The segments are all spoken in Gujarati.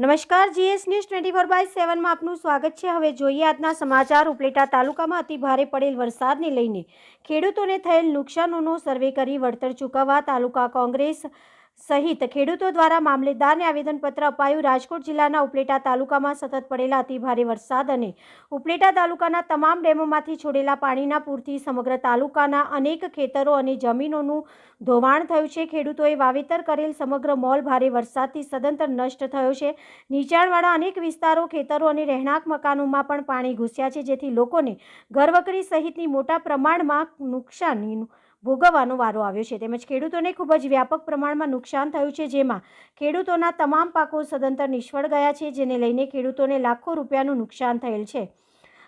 નમસ્કાર, GS news twenty four by સેવનમાં આપનું સ્વાગત છે. હવે જોઈએ આજના સમાચાર. ઉપલેટા તાલુકામાં અતિ ભારે પડેલ વરસાદને લઈને ખેડૂતોને થયેલ નુકસાનોનો સર્વે કરી વળતર ચૂકવવા તાલુકા કોંગ્રેસ સહિત ખેડૂતો દ્વારા મામલેદારને આવેદનપત્ર અપાયું. રાજકોટ જિલ્લાના ઉપલેટા તાલુકામાં સતત પડેલા અતિ ભારે વરસાદ અને ઉપલેટા તાલુકાના તમામ ડેમોમાંથી છોડેલા પાણીના પૂરથી સમગ્ર તાલુકાના અનેક ખેતરો અને જમીનોનું ધોવાણ થયું છે. ખેડૂતોએ વાવેતર કરેલ સમગ્ર મોલ ભારે વરસાદથી સદંતર નષ્ટ થયો છે. નીચાણવાળા અનેક વિસ્તારો, ખેતરો અને રહેણાંક મકાનોમાં પણ પાણી ઘૂસ્યા છે, જેથી લોકોને ઘરવકરી સહિતની મોટા પ્રમાણમાં નુકસાનીનું ભોગવવાનો વારો આવ્યો છે. તેમજ ખેડૂતોને ખૂબ જ વ્યાપક પ્રમાણમાં નુકસાન થયું છે, જેમાં ખેડૂતોના તમામ પાકો સદંતર નિષ્ફળ ગયા છે, જેને લઈને ખેડૂતોને લાખો રૂપિયાનું નુકસાન થયેલ છે.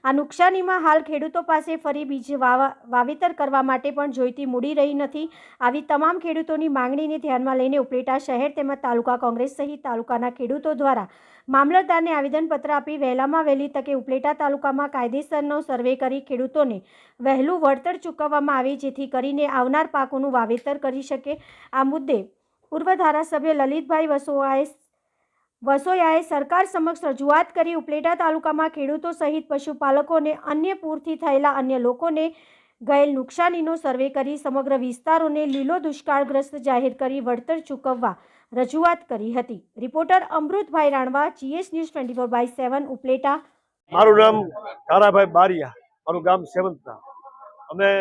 આ નુકસાનીમાં હાલ ખેડૂતો પાસે ફરી બીજ વાવા, વાવેતર કરવા માટે પણ જોઈતી મૂડી રહી નથી. આવી તમામ ખેડૂતોની માંગણીને ધ્યાનમાં લઈને ઉપલેટા શહેર તેમજ તાલુકા કોંગ્રેસ સહિત તાલુકાના ખેડૂતો દ્વારા મામલતદારને આવેદનપત્ર આપી વહેલામાં વહેલી તકે ઉપલેટા તાલુકામાં કાયદેસરનો સર્વે કરી ખેડૂતોને વહેલું વળતર ચૂકવવામાં આવે જેથી કરીને આવનાર પાકોનું વાવેતર કરી શકે. આ મુદ્દે પૂર્વ ધારાસભ્ય લલિતભાઈ વસોવાએ વસોયાએ સરકાર સમક્ષ રજૂઆત કરી ઉપલેટા તાલુકામાં ખેડૂતો સહિત પશુપાલકો અને અન્ય પૂરથી થયેલા અન્ય લોકોને ગયેલ નુકસાનીનો સર્વે કરી સમગ્ર વિસ્તારોને લીલો દુષ્કાળગ્રસ્ત જાહેર કરી વળતર ચૂકવવા રજૂઆત કરી હતી. Reporter Amrutbhai Ranva, GS news twenty four by seven, Upleta. મારું નામ તારાભાઈ બારિયા, મારું ગામ સેવંતના. અમે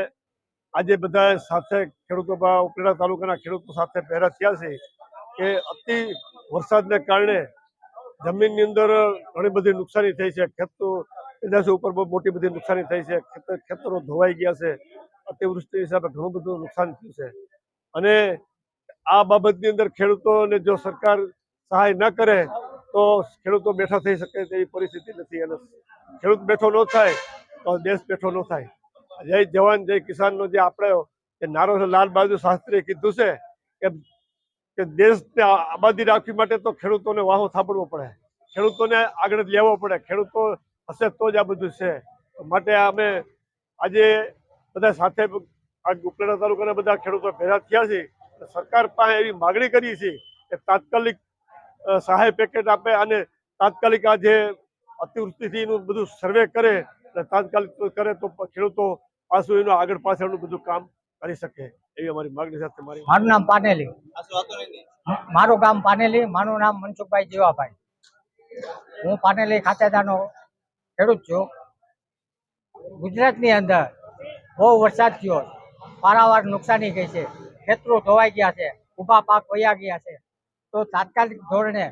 આજે બધા સાથે ખેડૂતો ઉપલેટા તાલુકાના ખેડૂતો સાથે પહેરા થયા છે. કે અતિ વરસાદને કારણે જમીનની અંદર ઘણી બધી નુકસાની થઈ છે. ખેતો પેદાશો ઉપર મોટી બધી નુકસાની થઈ છે. ખેતર ધોવાઈ ગયા છે. અતિવૃષ્ટિ હિસાબે ઘણું બધું નુકસાન થયું છે. અને આ બાબતની અંદર ખેડૂતોને જો સરકાર સહાય ન કરે, તો ખેડૂતો બેઠા થઈ શકે તેવી પરિસ્થિતિ નથી. અને ખેડૂત બેઠો ન થાય, તો દેશ બેઠો ન થાય. જય જવાન, જય કિસાનનો જે આપણે નારો લાલ બહાદુર શાસ્ત્રીએ કીધું છે, કે કે દેશને આબાદી રાખવી માટે તો ખેડૂતોને વાહો સાંભળવો પડે. ખેડૂતોને આગળ લેવો પડે. ખેડૂતો હશે તો જ આ બધું છે. માટે અમે આજે બધા સાથે આ ઉપલેટા તાલુકાના બધા ખેડૂતો ભેગા થયા છે સરકાર પાસે એવી માગણી કરી છે કે તાત્કાલિક સહાય પેકેટ આપે અને તાત્કાલિક આ જે અતિવૃષ્ટિથી એનું બધું સર્વે કરે અને તાત્કાલિક કરે તો ખેડૂતો પાછું એનું આગળ પાછળનું બધું કામ કરી શકે એવી અમારી માગણી સાથે મારી મારું નામ પાનેલી. મારું ગામ પાનેલી મારું નામ મનસુખભાઈ જીવાભાઈ. હું પાનેલી ખાતેદારનો ખેડૂત છું. ગુજરાતની અંદર બહુ વરસાદ થયો. પારાવાર નુકસાની ગઈ છે. ખેતરો ધોવાઈ ગયા છે. ઊભા પાક વયા ગયા છે. તો તાત્કાલિક ધોરણે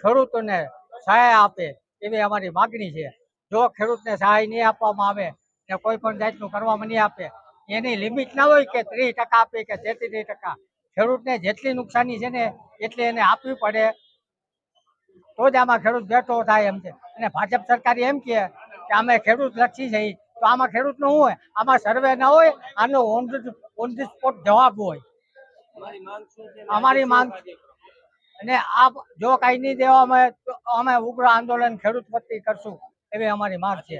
ખેડૂતોને સહાય આપે એવી અમારી માગણી છે. જો ખેડૂતને સહાય નહીં આપવામાં આવે ને કોઈ પણ જાતનું કરવામાં નહીં આપે એની લિમિટ ના હોય કે ત્રીસ ટકા આપે કે તેત્રીસ ટકા. ખેડૂતને જેટલી નુકસાની છે ને એટલી એને આપવી પડે. તો જ આમાં ખેડૂત બેઠો થાય એમ છે. અને ભાજપ સરકાર એમ કહે કે અમે ખેડૂત લક્ષી છે તો આમાં ખેડૂતનું હોય? આમાં સર્વે ના હોય આનો ઓન ઓન ધી સ્પોટ જવાબ હોય. અમારી માંગ અને આ જો કાંઈ નહીં દેવામાં અમે તો અમે ઉગ્ર આંદોલન ખેડૂત વતી કરશું. એવી અમારી માંગ છે.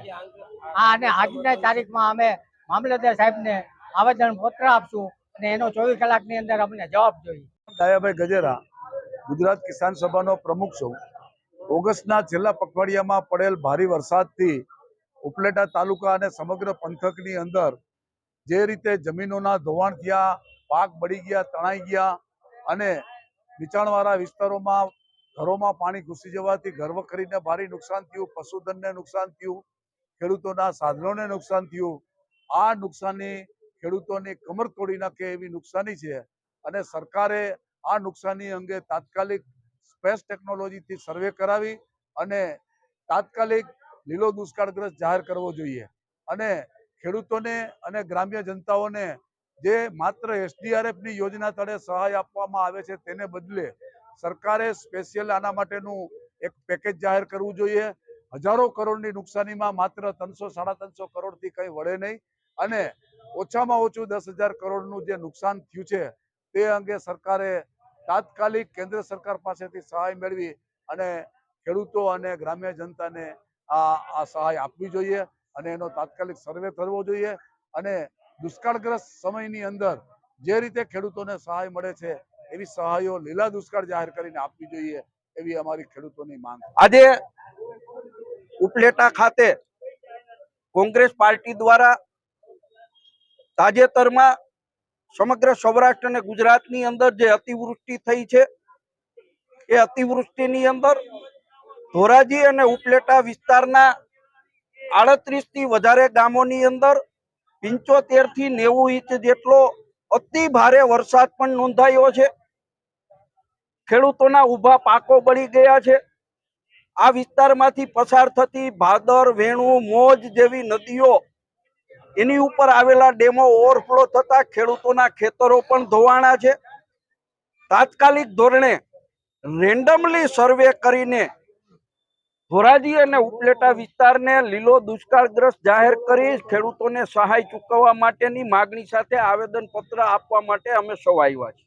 હા અને આજની તારીખમાં અમે મામલતદાર સાહેબને આવેદન પત્ર આપશું અને એનો ચોવીસ કલાકની અંદર અમને જવાબ જોઈએ. દયાભાઈ ગજેરા, ગુજરાત કિસાન સભાનો પ્રમુખ છું. ઓગસ્ટના છેલ્લા પખવાડિયામાં પડેલ ભારે વરસાદથી ઉપલેટા તાલુકા અને સમગ્ર પંથકની અંદર જે રીતે જમીનોના ધોવાણ થયા, પાક બળી ગયા, તણાઈ ગયા અને નીચાણવાળા વિસ્તારોમાં ઘરોમાં પાણી ઘૂસી જવાથી ઘરવખરીને ભારે નુકસાન થયું, પશુધનને નુકસાન થયું, ખેડૂતોના સાધનોને નુકસાન થયું આ નુકસાની ખેડૂતોની કમર તોડી નાખે એવી નુકસાની છે. અને સરકારે આ નુકસાની અંગે તાત્કાલિક સ્પેસ ટેકનોલોજીથી સર્વે કરાવી અને તાત્કાલિક લીલો દુષ્કાળગ્રસ્ત જાહેર કરવો જોઈએ. અને ખેડૂતોને અને ગ્રામ્ય જનતાઓને જે માત્ર એસડીઆરએફની યોજના તળે સહાય આપવામાં આવે છે તેને બદલે સરકારે સ્પેશિયલ આના માટેનું એક પેકેજ જાહેર કરવું જોઈએ. હજારો કરોડની નુકસાનીમાં માત્ર ત્રણસો, સાડા ત્રણસો કરોડથી કંઈ વળે નહીં. અને ઓછામાં ઓછું દસ હજાર કરોડનું જે નુકસાન થયું છે, તે અંગે સરકારે તાત્કાલિક કેન્દ્ર સરકાર પાસેથી સહાય મેળવી અને ખેડૂતો અને ગ્રામ્ય જનતાને આ આ સહાય આપવી જોઈએ અને એનો તાત્કાલિક સર્વે કરવો જોઈએ અને દુષ્કાળગ્રસ્ત સમયની અંદર જે રીતે ખેડૂતોને સહાય મળે છે, એવી સહાયો લીલા દુષ્કાળ જાહેર કરીને આપવી જોઈએ એવી અમારી ખેડૂતોની માંગ આજે ઉપલેટા ખાતે કોંગ્રેસ પાર્ટી દ્વારા તાજેતરમાં સમગ્ર સૌરાષ્ટ્ર અને ગુજરાતની અંદર જે અતિવૃષ્ટિ થઈ છે, એ અતિવૃષ્ટિની અંદર ધોરાજી અને ઉપલેટા વિસ્તારના આડત્રીસથી વધારે ગામોની અંદર પંચોતેરથી નેવું ઇંચ જેટલો અતિ ભારે વરસાદ પણ નોંધાયો છે. ખેડૂતોના ઊભા પાકો બળી ગયા છે. આ વિસ્તારમાંથી પસાર થતી ભાદર, વેણુ, મોજ જેવી નદીઓ એની ઉપર આવેલા ડેમો ઓવરફ્લો થતા ખેડૂતોના ખેતરો પણ ધોવાણા છે. તાત્કાલિક ધોરણે રેન્ડમલી સર્વે કરીને ધોરાજી અને ઉપલેટા વિસ્તારને લીલો દુષ્કાળગ્રસ્ત જાહેર કરી ખેડૂતોને સહાય ચૂકવવા માટેની માગણી સાથે આવેદનપત્ર આપવા માટે અમે સૌ આવ્યા છીએ.